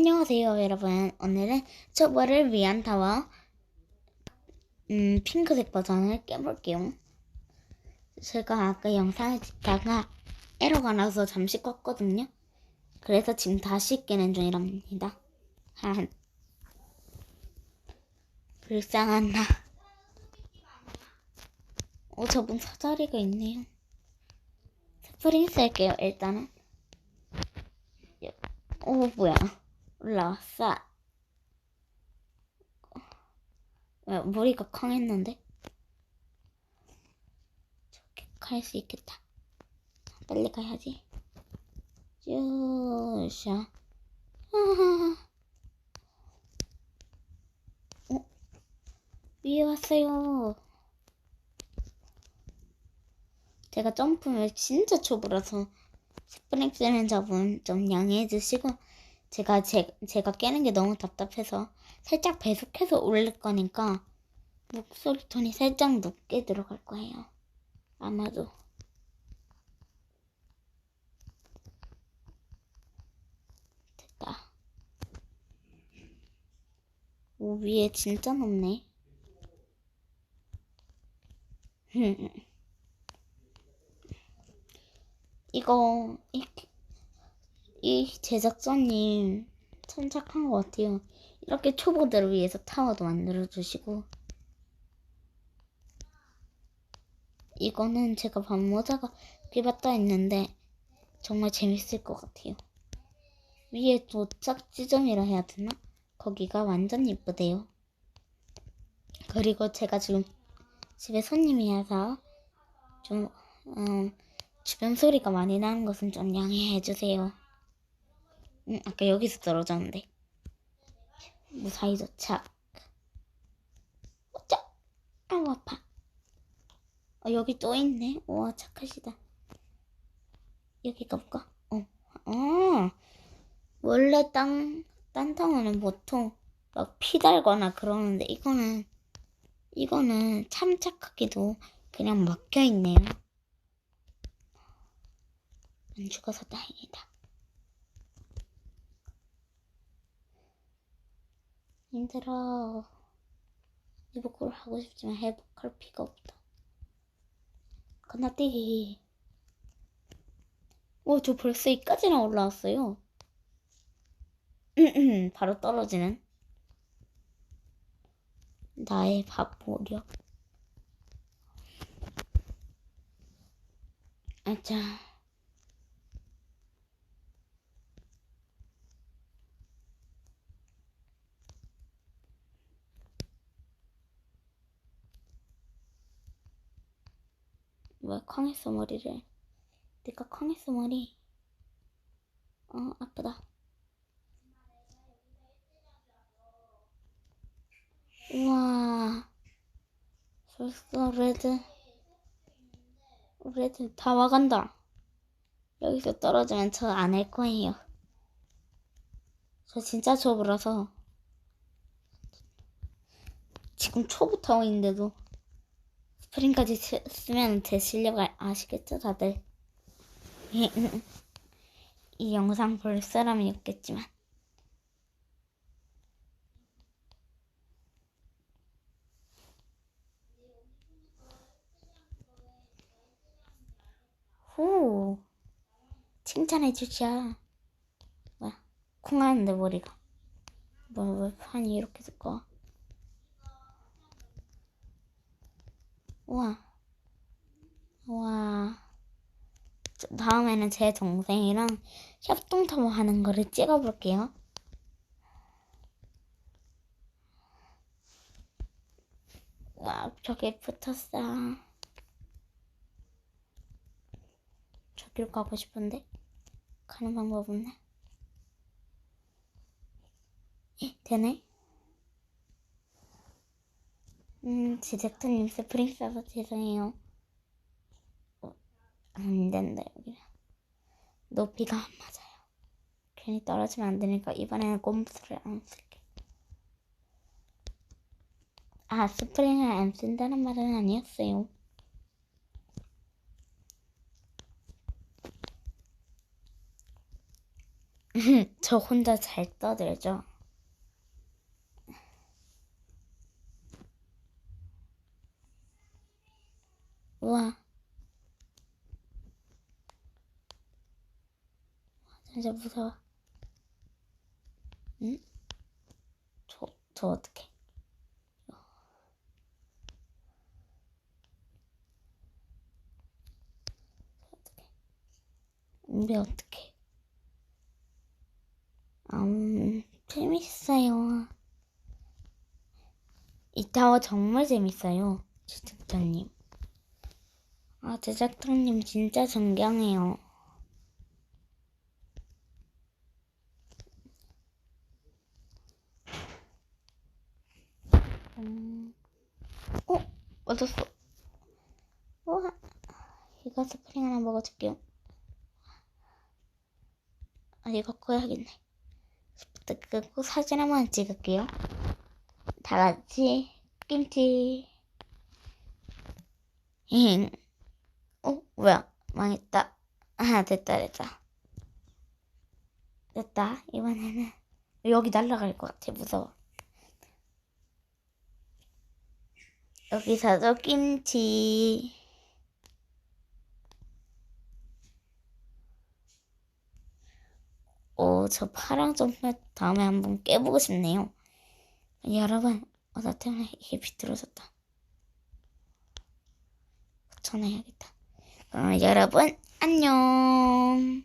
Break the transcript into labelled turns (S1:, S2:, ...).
S1: 안녕하세요, 여러분. 오늘은 초보를 위한 타워, 음, 핑크색 버전을 깨볼게요. 제가 아까 영상을 찍다가 에러가 나서 잠시 껐거든요. 그래서 지금 다시 깨는 중이랍니다. 한. 불쌍한 나. 어, 저분 사다리가 있네요. 스프링 쓸게요, 일단은. 오, 뭐야. 올라왔어. 왜, 머리가 컹했는데? 저렇게 갈 수 있겠다. 빨리 가야지. 쭈샤. 아. 어? 위에 왔어요. 제가 점프를 진짜 초보라서 스프링 쓰는 점은 좀 양해해 주시고 제가 제, 제가 깨는 게 너무 답답해서 살짝 배속해서 올릴 거니까 목소리 톤이 살짝 높게 들어갈 거예요. 아마도. 됐다. 오, 위에 진짜 높네. 이거, 이, 이 제작자님 참 착한 것 같아요. 이렇게 초보들을 위해서 타워도 만들어주시고 이거는 제가 밤모자가 끼봤다 했는데 정말 재밌을 것 같아요. 위에 도착 지점이라 해야 되나? 거기가 완전 예쁘대요. 그리고 제가 지금 집에 손님이 와서 좀 음, 주변 소리가 많이 나는 것은 좀 양해해 주세요. 응, 아까 여기서 떨어졌는데. 무사히 도착. 어짜? 아우, 아파. 어, 여기 또 있네. 우와, 착하시다. 여기 가볼까? 어, 어. 원래 땅, 딴 타워는 보통 막 피 달거나 그러는데, 이거는, 이거는 참 착하게도 그냥 막혀 있네요. 안 죽어서 다행이다. 힘들어. 회복을 하고 싶지만 회복할 피가 없다. 건너뛰기. 오, 저 벌써 이까지나 올라왔어요. 바로 떨어지는 나의 밥보력. 아자. 왜 쾅했어 머리를. 내가 쾅했어 머리. 어 아프다. 우와. 벌써 레드 레드 다 와간다. 여기서 떨어지면 저 안 할 거예요. 저 진짜 초보라서. 지금 초보 타워인데도 스프링까지 쓰, 쓰면 제 실력을 아시겠죠, 다들? 이 영상 볼 사람이 없겠지만. 후, 칭찬해 주자. 뭐야, 콩하는데 머리가. 뭐, 왜 판이 이렇게 두꺼워? 우와. 우와. 다음에는 제 동생이랑 협동타워 하는 거를 찍어볼게요. 와, 저기 붙었어. 저길 가고 싶은데? 가는 방법? 에, 되네? 음, 제작자님 스프링 써서 죄송해요. 어, 안 된다, 여기. 높이가 안 맞아요. 괜히 떨어지면 안 되니까 이번에는 꼼수를 안 쓸게. 아, 스프링을 안 쓴다는 말은 아니었어요. 저 혼자 잘 떠들죠. 와. 진짜 무서워. 응? 저, 저 어떡해. 우리 어떡해. 음, 재밌어요. 이 타워 정말 재밌어요. 제작자님. 아, 제작자님 진짜 존경해요. 음, 어? 얻었어. 우와. 이거 스프링 하나 먹어줄게요. 아, 이거 꺼야겠네. 스프트 끄고 사진 한 번 찍을게요. 다 같이 김치. 힝. 어, 뭐야? 망했다. 아, 됐다, 됐다. 됐다. 이번에는 여기 날아갈 것 같아. 무서워. 여기서도 김치. 오, 저 파랑 점프 다음에 한번 깨보고 싶네요. 여러분, 어, 나 때문에 이게 비뚤어졌다. 전화해야겠다. 그럼 여러분, 안녕.